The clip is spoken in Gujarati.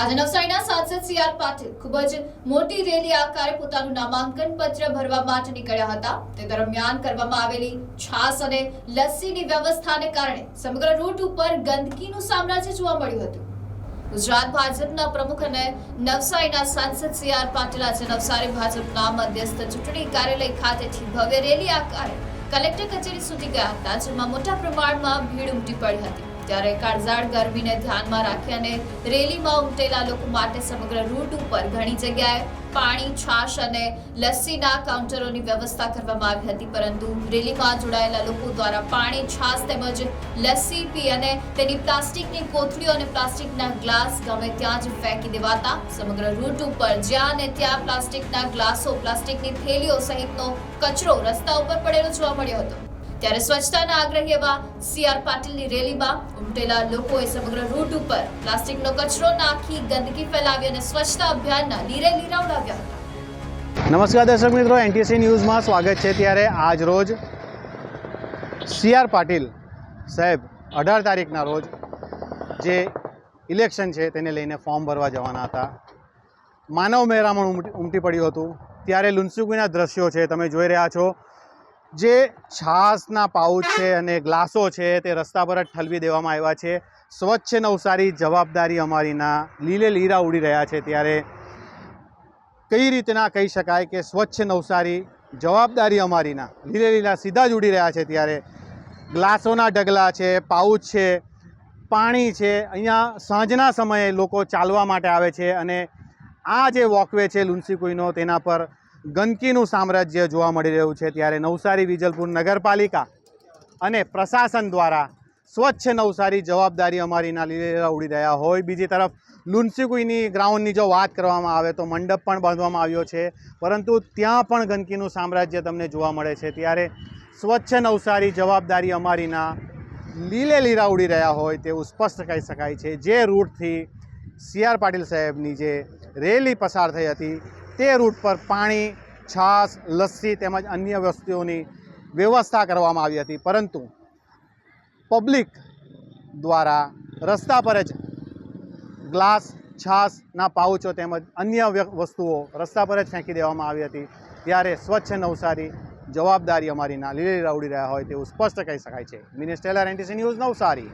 આજે નવસારીના સાંસદ સી આર પાટીલ ખૂબ જ મોટી રેલી આકારે પોતાનું નામાંકન પત્ર ભરવા માટે નીકળ્યા હતા. તે દરમિયાન કરવામાં આવેલી છાસ અને લસ્સીની વ્યવસ્થાને કારણે સમગ્ર રૂટ ઉપર ગંદકીનું સામ્રાજ્ય જોવા મળ્યું હતું. ગુજરાત ભાજપના પ્રમુખ અને નવસારીના સાંસદ સી આર પાટીલ આજે નવસારી ભાજપના મધ્યસ્થ ચૂંટણી કાર્યાલય ખાતેથી ભવ્ય રેલી આકારે કલેક્ટર કચેરી સુધી ગયા હતા, જેમાં મોટા પ્રમાણમાં ભીડ ઉમટી પડી હતી. ત્યારે કાળઝાળ ગરમીને ધ્યાનમાં રાખી અને રેલીમાં ઉમટેલા લોકો માટે સમગ્ર રૂટ ઉપર ઘણી જગ્યાએ પાણી, છાશ અને લસ્સીના કાઉન્ટરોની વ્યવસ્થા કરવામાં આવી હતી, પરંતુ રેલીમાં જોડાયેલા લોકો દ્વારા પાણી, છાશ તેમજ લસ્સી પી અને તેની પ્લાસ્ટિકની કોથળીઓ અને પ્લાસ્ટિકના ગ્લાસ ગમે ત્યાં જ ફેંકી દેવાતા. સમગ્ર રૂટ ઉપર જ્યાં અને ત્યાં પ્લાસ્ટિકના ગ્લાસો, પ્લાસ્ટિકની થેલીઓ સહિતનો કચરો રસ્તા ઉપર પડેલો જોવા મળ્યો હતો. ત્યારે સ્વચ્છતાના આગ્રહી એવા સી આર પાટીલની રેલીમાં ઉમટેલા લોકોએ સમગ્ર રૂટ ઉપર પ્લાસ્ટિકનો કચરો નાખી ગંદકી ફેલાવી અને સ્વચ્છતા અભિયાનના લીરે લીરા હતા. નમસ્કાર દર્શક મિત્રો, એનટીસી ન્યૂઝમાં સ્વાગત છે. ત્યારે આજ રોજ સી આર પાટીલ સાહેબ અઢાર તારીખના રોજ જે ઇલેક્શન છે તેને લઈને ફોર્મ ભરવા જવાના હતા. માનવ મહેરામણ ઉમટી પડ્યું હતું. ત્યારે લુન્સુકીના દ્રશ્યો છે, તમે જોઈ રહ્યા છો. જે છાસના પાઉચ છે અને ગ્લાસો છે તે રસ્તા પર જ ઠલવી દેવામાં આવ્યા છે. સ્વચ્છ નવસારી જવાબદારી અમારીના લીલે લીરા ઉડી રહ્યા છે ત્યારે કઈ રીતના કહી શકાય કે સ્વચ્છ નવસારી જવાબદારી અમારીના લીલે લીલા સીધા જ ઉડી રહ્યા છે ત્યારે ગ્લાસોના ઢગલા છે, પાઉચ છે, પાણી છે, અહીંયા સાંજના સમયે લોકો ચાલવા માટે આવે છે અને આ જે વોકવે છે લુન્સી કુઈનો તેના પર ગંદકીનું સામ્રાજ્ય જોવા મળી રહ્યું છે ત્યારે નવસારી વિજલપુર નગરપાલિકા અને પ્રશાસન દ્વારા સ્વચ્છ નવસારી જવાબદારી અમારીના લીધે ઉડી રહ્યા હોય. બીજી તરફ, લુન્સીકુઈની ગ્રાઉન્ડની જો વાત કરવામાં આવે તો મંડપ પણ બાંધવામાં આવ્યો છે, પરંતુ ત્યાં પણ ગંદકીનું સામ્રાજ્ય તમને જોવા મળે છે. ત્યારે સ્વચ્છ નવસારી જવાબદારી અમારીના લીલે લીરા ઉડી રહ્યા હોય તેવું સ્પષ્ટ કહી શકાય છે. જે રૂટથી સી આર પાટીલ સાહેબની જે રેલી પસાર થઈ હતી તે રૂટ પર પાણી, છાશ, લસ્સી તેમજ અન્ય વસ્તુઓની વ્યવસ્થા કરવામાં આવી હતી. પરંતુ પબ્લિક દ્વારા રસ્તા પર જ ગ્લાસ છાશના પાઉચો તેમજ અન્ય વસ્તુઓ રસ્તા પર જ ફેંકી દેવામાં આવી હતી. ત્યારે સ્વચ્છ નવસારી જવાબદારી અમારીના લીલી રાવડી રહ્યા હોય તેવું સ્પષ્ટ કહી શકાય છે. મિનિસ્ટેલર ટેલર એનટીસી ન્યૂઝ નવસારી.